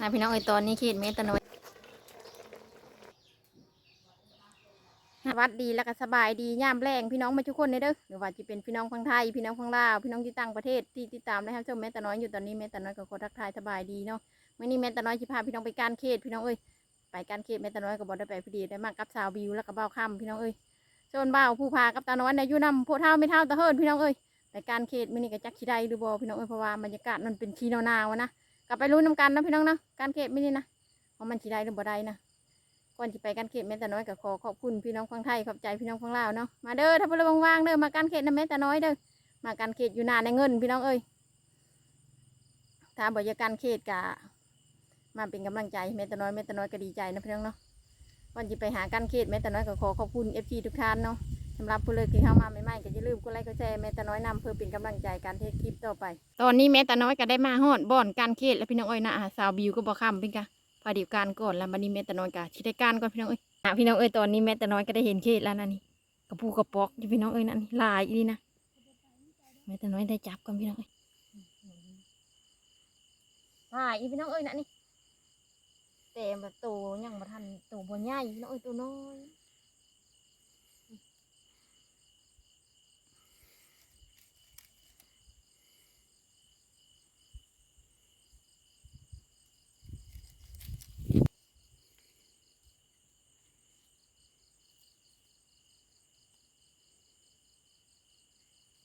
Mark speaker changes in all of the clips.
Speaker 1: นะพี่น้องเอ้ยตอนนี้เขตเมตาน้อยวัสดีแล้วก็สบายดีย่ามแรงพี่น้องมาทุกคนเลยเด้อหรือว่าจะเป็นพี่น้องฝั่งไทยพี่น้องฝั่งลาวพี่น้องที่ต่างประเทศที่ติดตามนะครับชมเมตตาน้อยอยู่ตอนนี้เมตตาน้อยก็ขอทักทายสบายดีเนาะมื่อนี้เมตตาน้อยจะพาพี่น้องไปการเขตพี่น้องเอ้ยไปการเขตเมตตาน้อยก็บอกได้ไปพอดีได้มากกับสาวบิวแล้วก็เบ้าค่ำพี่น้องเอ้ยโซนเบ้าผู้พากับตาน้อยในยู่นำโพเท่าไม่เท่าตะเฮิรนพี่น้องเอ้ยไปการเขตมื่อนี้ก็จักขี้ได้หรือบ่พี่น้องเอ้ยเพราะว่าบรรยากาศมันเป็นชีหนาวๆนะ กลับไปรู้นำกันนะพี่น้องนะการเก็บไม่นี่นะเพรามันชีได้หรือบ่ได้นะก่อนที่ไปการเก็บแม่แต่น้อยกับขอขอบคุณพี่น้องฟังไทยขอบใจพี่น้องฟังลาวเนาะมาเด้อถ้าเพื่อนว่างๆเด้อมาการเก็บนะแม่แต่น้อยเด้อมาการเก็บอยู่นานในเงินพี่น้องเอ้ยถ้าบ่อยาการเก็บกะมาเป็นกำลังใจแม่แต่น้อยแม่แต่น้อยก็ดีใจนะพี่น้องเนาะ ก่อนที่ไปหาการเก็บแม่แต่น้อยก็ขอขอบคุณเอฟซีทุกท่านเนาะสำหรับผู้เลิกที่เข้ามาใหม่ๆก็อย่าลืมกดไลค์กดแชร์แม่แต่น้อยนำเพื่อเป็นกำลังใจการเทคคลิปต่อไป ตอนนี้แม่ตาน้อยก็ได้มาฮอดบ่อนการเขตแล้วพี่น้องเอ้ยนะอ่าสาวบิวก็บอกคำเป็นกะพอดีวการก่อนแล้วบันนี้แม่ตาน้อยกะชิได้การก่อนพี่น้องเอ้ยอะพี่น้องเอ้ยตอนนี้แม่ตาน้อยก็ได้เห็นเขตแล้วนะนี่กระปูกระปอกอยู่พี่น้องเอ้ยนั่นนี่ลายอีนี่นะแม่ตาน้อยได้จับก่อนพี่น้องเอ้ยลายอีพี่น้องเอ้ยนั่นนี่ แต่แบบโตยังมาทันโตบัวใหญ่พี่น้องเอ้ยตัวน้อย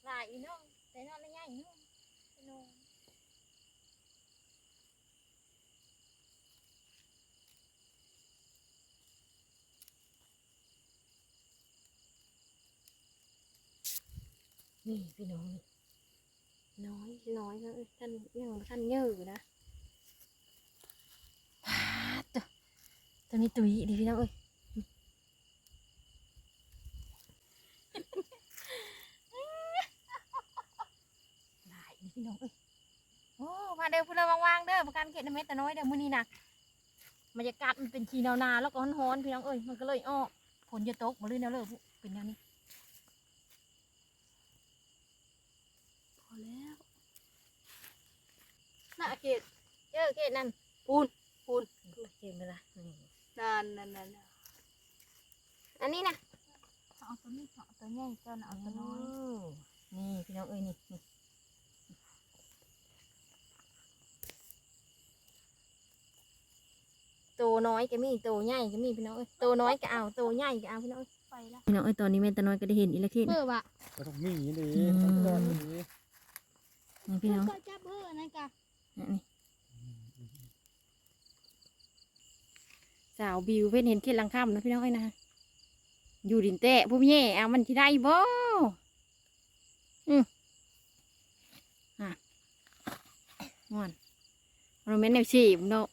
Speaker 1: ลายอีน้องแต่น้องไม่ใหญ่น้องน้อง นี่พี่น้องน้อยน้อยนะท่านยังท่านเยอะนะพาดตัวตัวนี้ตุยดีพี่น้องเอ้ยหลายพี่น้องเอ้ยโอ้มาเด้อพูดเลยว่างๆเด้อประกันเขตน้ำเม็ดแต่น้อยเด้อมื้อนี้นะบรรยากาศมันเป็นชีนาวนาแล้วก็ร้อนๆพี่น้องเอ้ยมันก็เลยอ้อฝนจะตกมาเลยแนวเลยเป็นแนวนี้ พอแล้ว น่ะเกดเจอเกดนั่น
Speaker 2: ปูนปูน
Speaker 1: เกดไปละนี่
Speaker 2: นั่นนั่นนั่นนั่น
Speaker 1: อันนี้นะ
Speaker 2: เอาตัวนี้เอาตัวใหญ่เจ้าน่ะเอาตัวน้อย
Speaker 1: โนี่พี่น้องเอ้ยนี่นี่ตัวน้อยก็มีตัวใหญ่ก็มีพี่น้องเอ้ยตัวน้อยก็เอาตัวใหญ่ก็เอาพี่น้องเอ้ย
Speaker 2: ไปละ
Speaker 1: พี่น้องเอ้ยตอนนี้แม่ตาน้อยก็ได้เห็นอีละเกด
Speaker 2: เบอร์วะ
Speaker 3: ก็ต้องมีอย่างนี้ดิ
Speaker 1: อืม
Speaker 3: ต้องแก้อย่างนี้
Speaker 1: นี่พี่น้อง
Speaker 2: ก็จับเบอร์นั่นกะ
Speaker 1: นี่สาวบิวเพิ่อนเห็นเขตลังค่ำนะพี่น้อยนะอยู่ดินแตะผู้พี่แย่เอามันที่ได้บ่อืมอะงอนเราแม่นแนวชีบเนาะ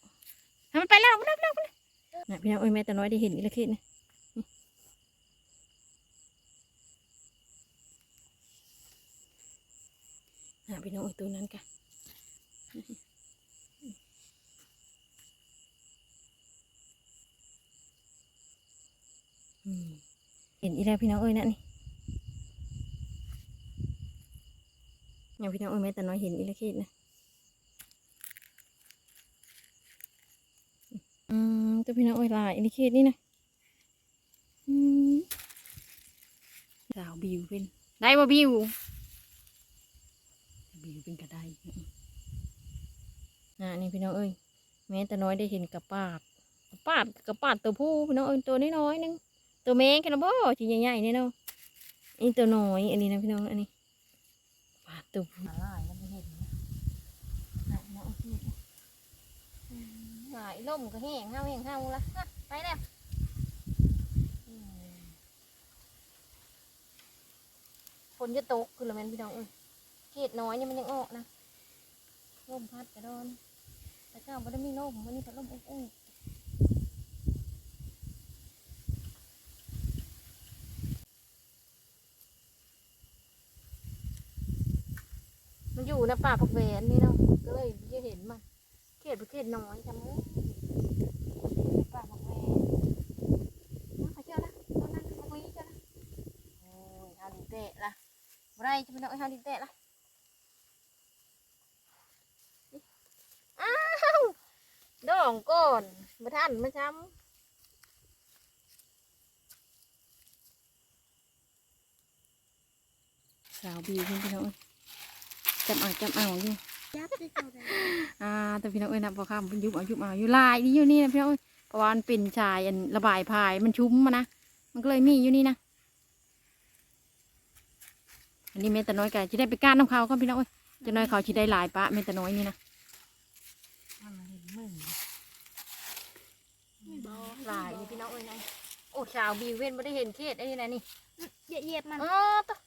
Speaker 1: ทำมันไปแล้วไปแล้วไปแล้วน่ะพี่น้องเอ้ยแม่แต่น้อยได้เห็นอีกแล้วคิดนะน่ะพี่น้องเอ้ยตัวนั้นกะ เห็นอีแล้วพี่น้องเอ้ยนะนี่อย่างพี่น้องเอ้ยแม่แต่น้อยเห็นอีแล้วคิดนะอืมตัวพี่น้องเอ้ยลายอีแล้วคิดนี่นะอืมสาวบิวเป็นได้บ่บิวบิวเป็นกระไดอ่านี่พี่น้องเอ้ยแม่แต่น้อยได้เห็นกระปาดกระปาดกระปาดตัวผู้พี่น้องเอ้ยตัวน้อยๆนึง ตัวแม่กันนะบ่ชิ้นใหญ่ๆเนี่ยเนาะอันนี้ตัวน้อยอันนี้นะพี่น้องอันนี้ปลาตัวผู้หลายแล้วไม่เห็นนะหลายเนาะพี่อืมหลายล่มก็แห้งเฮาแห้งเฮาละอะไปแล้วอืมฝนจะตกคือละแม่นพี่น้องเอ้ยเขตน้อยเนี่ยมันยังออกนะลมพัดกระโดนแต่เจ้าบ่ได้มีลมวันนี้พัดลมอบ อยู่ในป่าผักแหวนนี่เนาะก็เลยจะเห็นมันเขตประเทศน้อยจังเลยป่าผักแหวนมาไปเจอละตอนนั้นผักแหวนเจอละโอ้ยฮาดิเตะละไรจะเป็นเอาฮาดิเตะละอ้าวดอกองก้อนมาท่านมาช้ำสาวบิวพี่น้องเอ้ย จำเอาจำเอาอยู่
Speaker 2: ยับได้เท่าไหร่
Speaker 1: อ่าแต่พี่น้องเอ้ยนะพอข้ามเป็นยุบเอายุบเอาอยู่ลายนี่อยู่นี่นะพี่น้องเอ้ยเพราะว่ามันเป็นชายอันระบายพายมันชุ่มมานะมันก็เลยมีอยู่นี่นะอันนี้เมตาน้อยกันจะได้ไปก้านน้ำเขาก็พี่น้องเอ้ยจะน้อยเขาจะได้หลายปะเมตาน้อยนี่นะ
Speaker 2: มันเห็นมึง
Speaker 1: หลายนี่พี่น้องเอ้ยนะโอ้ชาวบิวเว้นไม่ได้เห็นเขตไอ้นี่นะนี่
Speaker 2: อย่าเหยียบมัน
Speaker 1: อ๋อตัว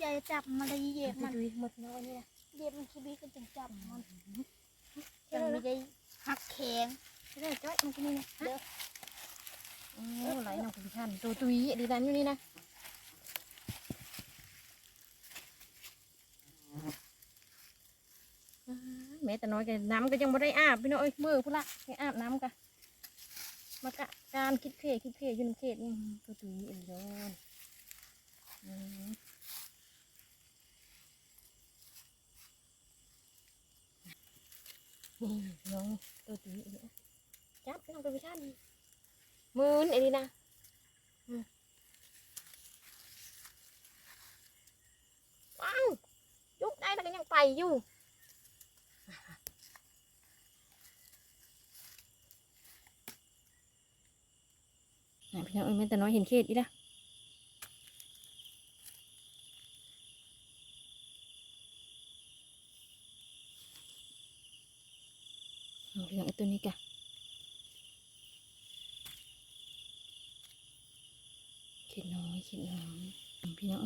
Speaker 2: อย่าจับมันเลยเหยียบมัน
Speaker 1: ดูหมดพี่น้องเอ้ยนี่นะ
Speaker 2: เหยียบมันชีวิตก็จึงจับมันยังไม่ได้หักแขง
Speaker 1: จะได้จ้อยมันก็นี่นะเด้อโอ้ไหลน้ำคุณท่านตัวตุยดีดันอยู่นี่นะแม่แต่น้อยกันน้ำก็ยังไม่ได้อาบพี่น้องเอ้ยมือพุ่นละให้อาบน้ำกันมากะการคิดเพคิดเพอยู่ในเขตนี่ตัวตุยเอ็นโดนอืม นี่น้องตัวตุยเอ็นจับน้องไปพี่ท่านมือนไอ้นี่นะว้าวยุกได้แล้วก็ยังไปอยู่ไหนพี่น้องเอ้ยแม่แต่น้อยเห็นเขตอีละเอาพี่น้องไอ้ ตัวนี้กะเขตน้อยเขตน้อยพี่น้อง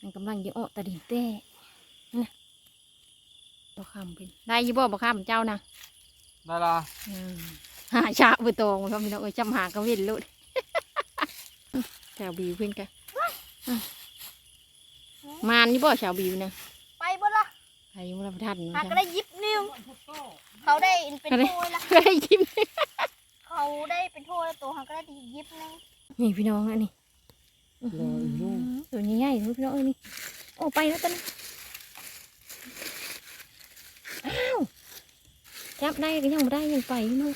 Speaker 1: มันกำลังจะออกตะดิ่งเต้นั่นนะบ่คำเป็นได้อยี่บ่บ่คำเจ้านะ
Speaker 3: ได้ละ
Speaker 1: อืมหาชาบุตองมันก็มีน้องเอ้ยจำหากระเวนลุดชาวบิวเพื่อนกันมานนี่บ่ชาวบิวนะ
Speaker 2: ไปบ่ละ
Speaker 1: ใครยังไม่รับทัน
Speaker 2: หากก็ได้ยิบนิ้ว เขาได้เป็นโทยละ
Speaker 1: ก็ได้ยิ้ม
Speaker 2: เขาได้เป็นโทยแล้วตัวหางก็ได้ยิบนึง
Speaker 1: นี่พี่น้องอันนี้ตัวนี้ใหญ่ๆพี่น้องเอ้ยนี่โอ้ไปแล้วตอนนี้อ้าวจับได้ก็ยังไม่ได้ยังไปอยู่เนาะ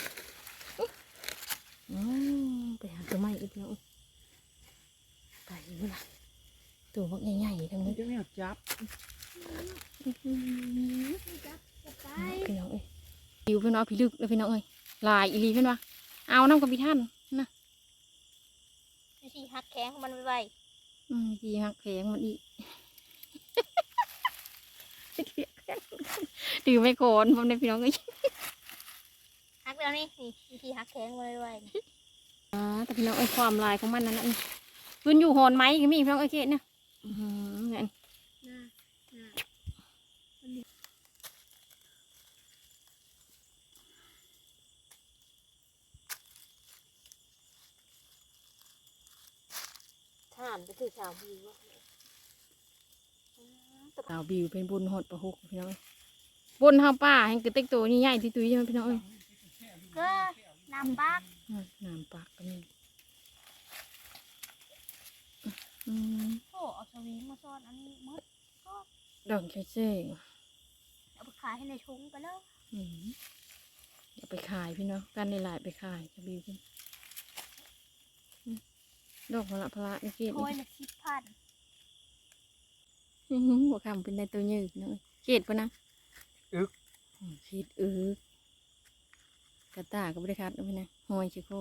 Speaker 1: อ๋อไปหาตัวใหม่อีกพี่น้องไปอยู่ละตัวพวกใหญ่ๆทั้งนั้น
Speaker 3: จะไม่จับ
Speaker 2: ไป
Speaker 1: พี่น้องเอ้ย ดิวพี่น้องพี่ลึกเลยพี่น้องเอ้ยลายอีหลีพี่น้องเอาน้ำกับพี่ท่านนะ
Speaker 2: วิธีหักแขงของมันไว
Speaker 1: อืมดีฮักเพลงมันอีดือไม่โกนผมในพี่น้องเอ้ย
Speaker 2: ๆหักแล้วนี่นี่วิธีหักแขงมันไว
Speaker 1: อ่าแต่พี่น้องเอ้ยความลายของมันนั่นน่ะขึ้นอยู่หอนไหมก็มีพี่น้องเอ้ยเกดเนี่ยอื้อหือเนี่ย
Speaker 2: ๆน่าน่า
Speaker 1: ท่า นไปถือสาวบิวสาวบิวเป็นบุญหดประหุกพี่น้องเอ้ยบนเฮาป้าแห่งกระเต็กตัวนี่ใหญ่ที่ตุ้ยใช่ไหมพี่น้องเอ้ย
Speaker 2: ก็น้ำปัก
Speaker 1: อืมน้ำปากก็มีอืม
Speaker 2: โอ้เอาสวิงมาซ่อนอันนี้มด
Speaker 1: ดอกเซ่ง
Speaker 2: เอาไปขายให้ในถุงไปแล้ว
Speaker 1: อืมอย่าไปขายพี่เนาะกันในหลายๆไปขายจะบิวขึ้นอืม ดอกพละพละนี่เกด
Speaker 2: โทยละสิบพัน
Speaker 1: อื้อหือหัวคำเป็นในตัวยืดเนาะเกดปะนะ
Speaker 3: อึก
Speaker 1: อืมคิดอึกกระตายก็บริคัดเอาไปนะหอยชิโค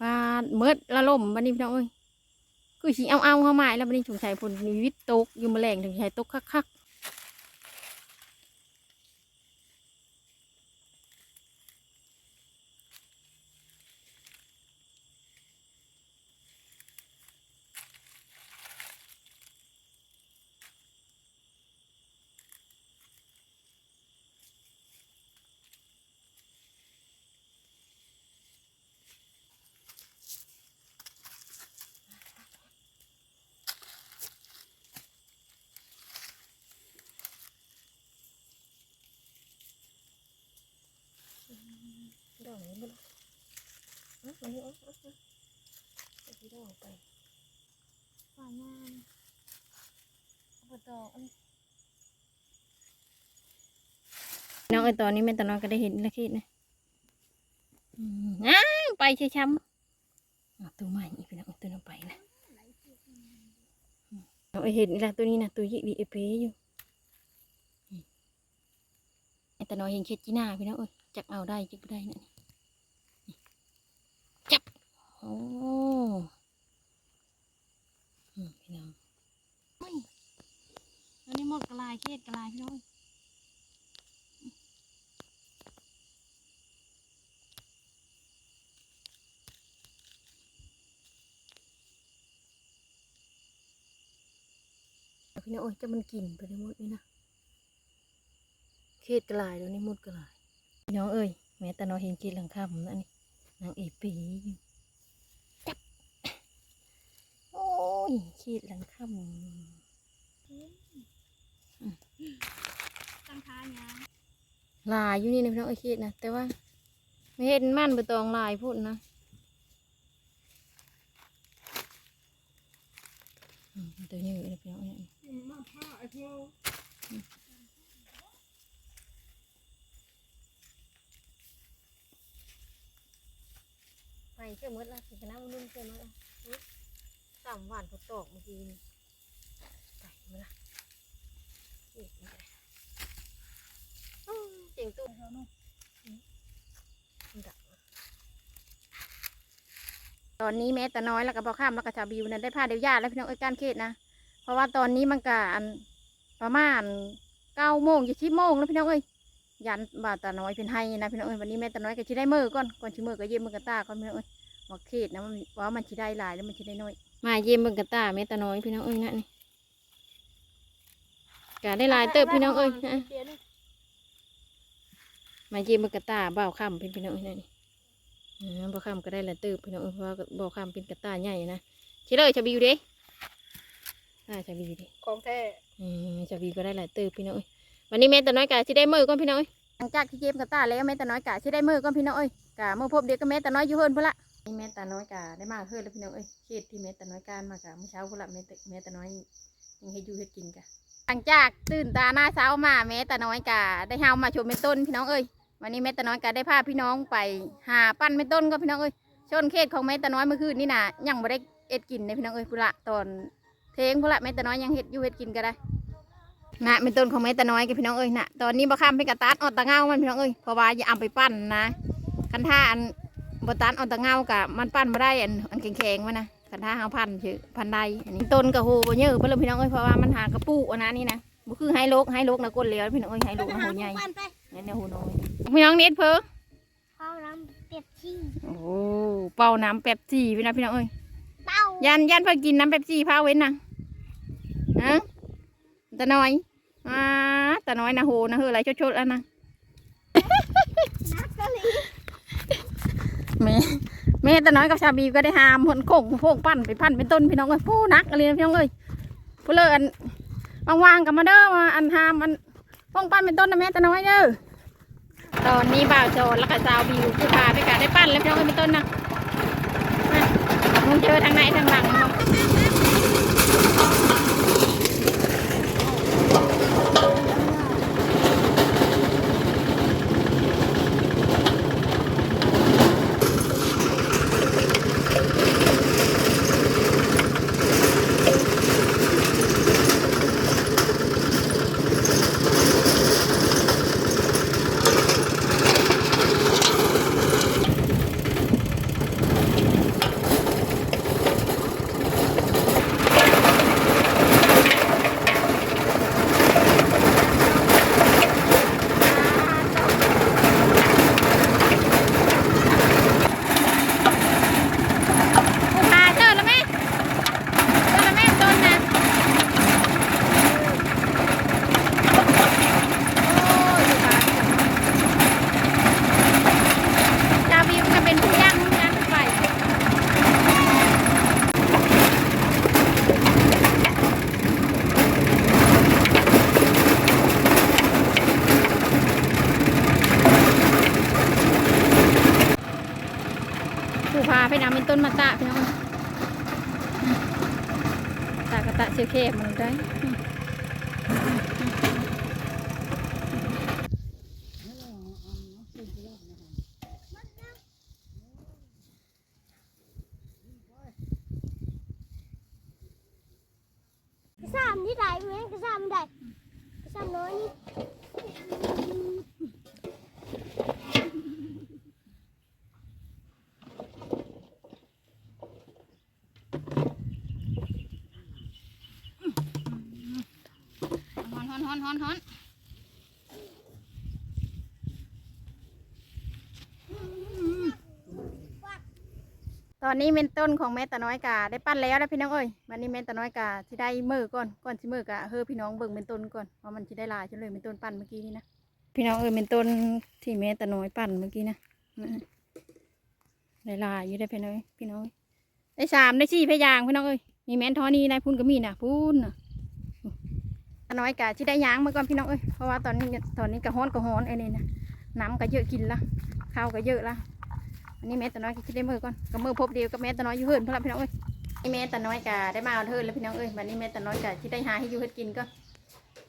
Speaker 1: ปลาเมิดละล่มบันนี้พี่น้องเอ้ยคือสีเอาเอาเข้ามาแล้วบันนี้สงสัยผลมีวิตตกอยู่แมลงถึงใช้ตกคัก อกนี้มันอะมันอะอะอะเอาที่ดอกไป
Speaker 2: ว่างานเอาไปต่ออัน
Speaker 1: น้องไอตอนนี้แม่ตาน้อยก็ได้เห็นแล้วคิดนะอ้าไปใช่ช้ำตัวใหม่อีกพี่น้องตัวน้องไปนะน้องไอเห็นนี่ละตัวนี้นะตัวยี่ดีเอเพอยู่ไอตาน้อยเห็นเช็ดจีน่าพี่น้องเอ้ยจักเอาได้จักได้นะ่ โอ้อืมพี่น้อง
Speaker 2: อันนี้หมดกระลายเครียดกระลายพี่น้อง
Speaker 1: พี่น้องโอ้ยจะมันกินไปได้หมดเลยนะเคดกระลายแล้วนี่หมดกระลาย พี่น้องเอ้ยแม้แต่น้อยเห็นกินหลังคาผมนั่นนี่นางเอปีอยู่จับโอ้ ยขีดหลังคา
Speaker 2: ตั้งท้ายา
Speaker 1: ลายอยู่นี่นะพี่น้องเอ้ยขีดนะแต่ว่าไม่เห็นมันไปตองลายพูดนะอืมตัวนี้เลยพี่น้องเอ้ย
Speaker 2: มาผ้าไอ้พวก
Speaker 1: ไปเชื่อมดละสิคณะมันรุ่นเชื่อมดละอุ๊ยสามวันเขาตอกเมื่อกี้นี่ไก่มาละเอ๊ะนี่ก็ได้อื้อเจ๋งตุ้มเขาเนาะมันดักมาตอนนี้แม้แต่น้อยแล้วก็พอข้ามแล้วก็ชาวบิวนั้นได้ผ้าเดียวยาแล้วพี่น้องเอ้ยการเขตนะ เพราะว่าตอนนี้มันก็อันประมาณเก้าโมงจะชิบโมงแล้วพี่น้องเอ้ยยันบาตาน้อยเป็นไห้นะพี่น้องเอ้ยวันนี้แม่ตาน้อยก็ชิได้มือก่อนก่อนชิมือก็เยี่ยมมือกันตาก่อนพี่น้องเอ้ยบอกเขตนะว่ามันชิได้หลายแล้วมันชิได้น้อย มาเยี่ยมเบิ่งกระตาแม่ตาน้อยพี่น้องเอ้ยนะนี่กะได้หลายเติบพี่น้องเอ้ยนะ
Speaker 2: เดี๋ยวนี่
Speaker 1: มาเยี่ยมเบิ่งกระตาบ่าวค่ำเป็นพี่น้องเอ้ยนะนี่อ่าบ่าวค่ำก็ได้หลายเติบพี่น้องเอ้ยเพราะว่าบ่าวค่ำเป็นกระตาใหญ่นะชิเลยชาบิวเด้อ่าชาบิวเด้
Speaker 2: ของแท้
Speaker 1: อืมชาบิวก็ได้หลายเติบพี่น้องเอ้ยวันนี้แม่ตาน้อยกะชิได้มือก่อนพี่น้องเอ้ยหลังจากที่เยี่ยมกระตาแล้วแม่ตาน้อยกะชิได้มือก่อนพี่น้องเอ้ยกะเมื่อพบเด็กก็แม่ตาน้อยอยู่เฮิรนพุ่นละ นี่แม่ตาน้อยกาได้มากเพิ่นแล้วพี่น้องเอ้ยเขตที่แม่ตาน้อยการมากะเมื่อเช้าพุ่นละแม่ตแม่ตาน้อยยังให้อยู่ให้กินกะหลังจากตื่นตาหน้าเช้ามาแม่ตาน้อยกาได้เฮามาชมเป็นต้นพี่น้องเอ้ยวันนี้แม่ตาน้อยกาได้พาพี่น้องไปหาปั้นเป็นต้นก็พี่น้องเอ้ยชนเขตของแม่ตาน้อยเมื่อคืนนี่นะยังบ่ได้เอ็ดกินเลยพี่น้องเอ้ยพุ่นละตอนเทงพุ่นละแม่ตาน้อยยังเฮ็ดอยู่เฮ็ดกินก็ได้นะเป็นต้นของแม่ตาน้อยกับพี่น้องเอ้ยน่ะตอนนี้บ่ข้ามไปกระตัดออดตะเงามันพี่น้องเอ้ยเพราะว่าอย่าเอาไปปั้นนะคันท่าอัน บตันเอาตะเงากะมันปั้นมาได้อันอันแข็งๆมานะคันถ้าเอาพันชื่อพันใดอันนี้ต้นกะโหบเยอะเพิ่นเลยพี่น้องเอ้ยเพราะว่ามันหากระปุกอันนั้นนี่นะบ่คือไฮโลกไฮโลกนะก้นเลี้ยวพี่น้องเอ้ยไฮโลกนะโหใหญ่
Speaker 2: ปั้นไป
Speaker 1: นี่นเนี่ยโหน้อยพี่น้องเน็ตเพิ่ง
Speaker 2: ข้าน้ำเป็ดชี
Speaker 1: โอ้เป่าน้ำแป๊บซี่พี่นะพี่น้องเอ้ย
Speaker 2: เต้า
Speaker 1: ยันยันเพิ่งกินน้ำแป๊บซี่พาเว้นนะฮะตาน้อยอ่าตาน้อยนะโหนะเฮ้ออะไรชดๆแล้วนะ
Speaker 2: นักกะลี
Speaker 1: แม่แม่ตาน้อยกับชาบีก็ได้หามหนโค้งโพกปั้นไปปั้นเป็นต้นพี่น้องเอ้ยผู้นักอะไรนพี่น้องเอ้ยผู้เลิอันว่างๆกับมาเด้อมาอันหามอันพวกปั้นเป็นต้นนะแม่ตาน้อยเด้อตอนนี้บ่าวโจรแล้วก็ชาวบิวผู้พาไปกะได้ปั้นแล้วพี่น้องเอ้ยเป็นต้นนะมึงเจอทางไหนทางหลังเนาะผู้พาเจอแล้วแม่เจอแล้วแม่ต้นนะโอ้ยผู้พาชาวบิวจะเป็นผู้ย่างย่างไป ผู้พาไปนำเป็นต้นมะตะพี่น้ องตากระตะเสียวเคบมันได้
Speaker 2: กระซามนี่ได้ไหมกระซามได้กระซามน้อยนี่
Speaker 1: ฮอนฮอนฮอนฮอนตอนนี้เมนต้นของแม่ตาน้อยกาได้ปั้นแล้วนะพี่น้องเอ้ยวันนี้แม่ตาน้อยกาที่ได้มือก่อนก่อนที่มือกะเฮ้อพี่น้องเบิ่งเมนต้นก่อนว่ามันจะได้ลายจังเลยเมนต้นปั้นเมื่อกี้นี่นะพี่น้องเอ้ยเมนต้นที่แม่ตาน้อยปั้นเมื่อกี้นะได้ลายอยู่ได้พี่น้อยพี่น้องเอ้ยได้สามได้สี่พยางพี่น้องเอ้ยมีแม่นทอนี้นายพุ่นก็มีนะพุ่นนะ ตาน้อยกะที่ได้ย้างเมาก่อนพี่น้องเอ้ยเพราะว่าตอนนี้ตอนนี้กะฮ้อนกะฮ้อนไอ้นี่นะน้ำก็เยอะกินละข้าวก็เยอะละอันนี้แม่ตาน้อยก็คิดได้เมื่อก่อนก็มือพบเดียวกับแม่ตาน้อยอยู่เฮิรนเพื่อนพี่น้องเอ้ยนี่แม่ตาน้อยกะได้มาเอาเทิร์นแล้วพี่น้องเอ้ยวันนี้แม่ตาน้อยกะที่ได้หาให้อยู่เฮ็ดกินก็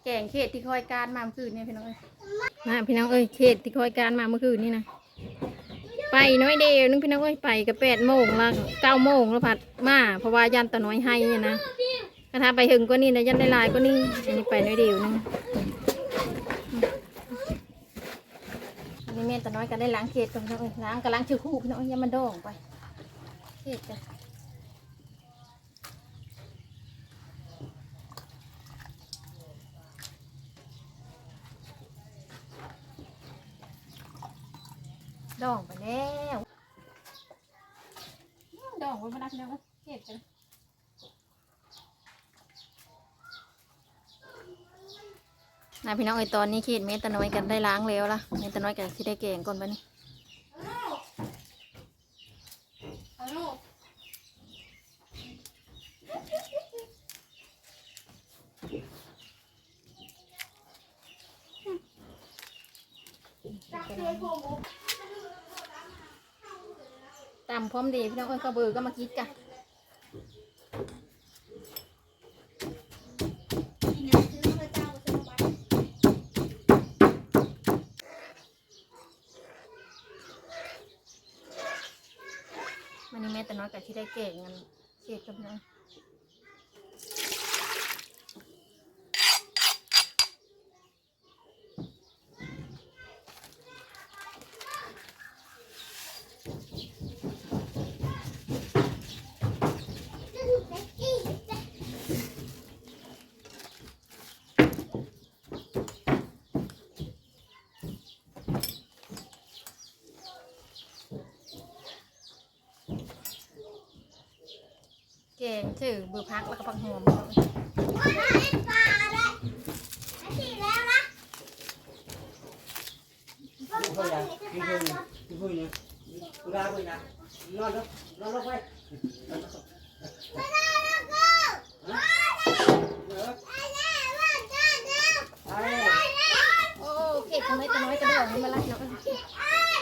Speaker 1: แกงเขตที่คอยการมาเมื่อคืนเนี่ยพี่น้องเอ้ยมาพี่น้องเอ้ยเขตที่คอยการมาเมื่อคืนนี่นะไปน้อยเดียวนึงพี่น้องเอ้ยไปกับแปดโมงละเก้าโมงแล้วผัดมาเพราะว่ายันตาน้อยให้นะ กระทาไปถึงก็นี่นะยันได้ลายก็นี่อันนี้ไปน้อยเดียวนึงอันนี้แม่ตาน้อยก็ได้ล้างเขตก่อนพี่น้องเอ้ยล้างก็ล้างชื่อคู่พี่น้องเอ้ยอยังมันโด่งไปเขตจ้ะดองไปแล้วด่องไปมาดักแล้วเขตจ้ะ นะพี่น้องเอ้ยตอนนี้ขีดเมตรน้อยกันได้ล้างแล้วล่ะเมตรน้อยกันที่ได้เก่งก่อนปะนี่ตำพร้อมดีพี่น้องเอ้ยก็เบือก็มาคิดกันนี้แม่แต่น้อยกับ ที่ได้เก่งกันเก่งกังเลย ชื่อเบือพักแล้วก็พักหอมพี่น้องเอ้ย
Speaker 4: thôi à đi thôi nhỉ đi thôi nhỉ đi ra thôi nhỉ lo lo lo lo quay Ai,
Speaker 1: โอ้เก่งของแม่แต่น้อยกระโดดมาละพี่น้องเอ้ย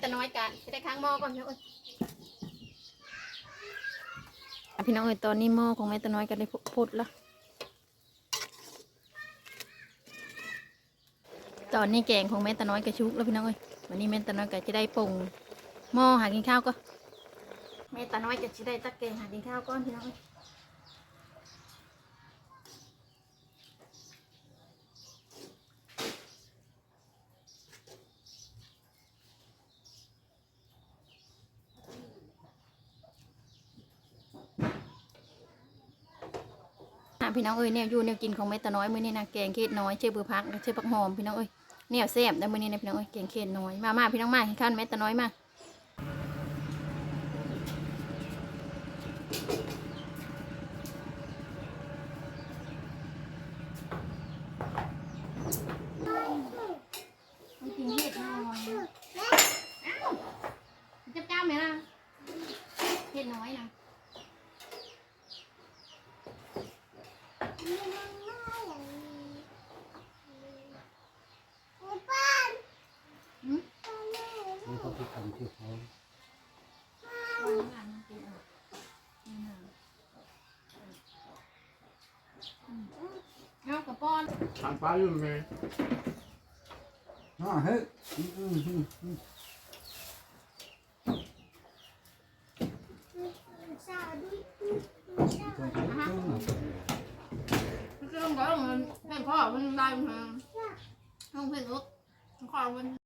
Speaker 1: แต่น้อยกันจะได้ค้างหม้อก่อนพี่น้องเอ้ยอะ พี่น้องเอ๋ยตอนนี้หม้อของแม่ต่น้อยก็ได้พุดแล้ว ตอนนี้แกงของแม่ตาน้อยกระชุกแล้วพี่น้องเอ๋ยวันนี้แม่ตาน้อยก็จะได้ปรุงหม้อหากินข้าวก็แม่ตาน้อยก็จะได้ตักแกงหากินข้าวก้อนพี่น้องเอ๋ย พี่น้องเอ้ยเนี่ยอยู่เนี่ยกินของแม่ตาน้อยมื้อนี้นะแกงเค็ดน้อยเชื่อเบือพักเชื่อผักหอมพี่น้องเอ้ยเนี่ยแซ่บได้มื้อนี้นะพี่น้องเอ้ยแกงเค็ดน้อยมามาพี่น้องมาให้ข้าวแม่ตาน้อยมา นี่เขาไปทำที่เขาเอากระป้อน
Speaker 3: ทางป้าอยู่ไหม
Speaker 2: อ่าเฮ้ยสาวด้วย
Speaker 1: สาว
Speaker 5: ได้ไหมห้องเพลงรถขอวัน